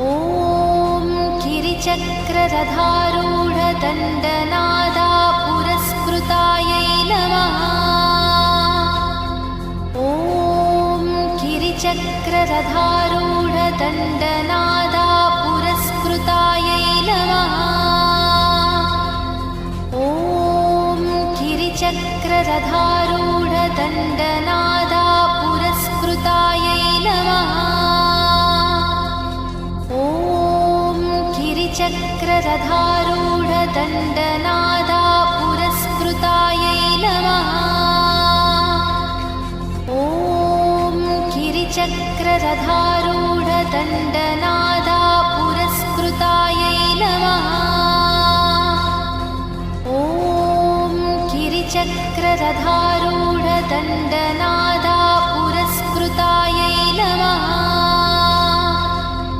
ॐ गिरिचक्ररथारूढदण्डनादा पुरस्कृतायै नमः। ॐ गिरिचक्ररथारूढदण्डनादा पुरस्कृतायै नमः। ॐ गिरिचक्ररथारूढदण्डनादा गिरिचक्ररथारूढदण्डनादा पुरस्कृतायै नमः। ॐ गिरिचक्ररथारूढदण्डनादा पुरस्कृतायै नमः। ॐ गिरिचक्ररथारूढदण्डनादा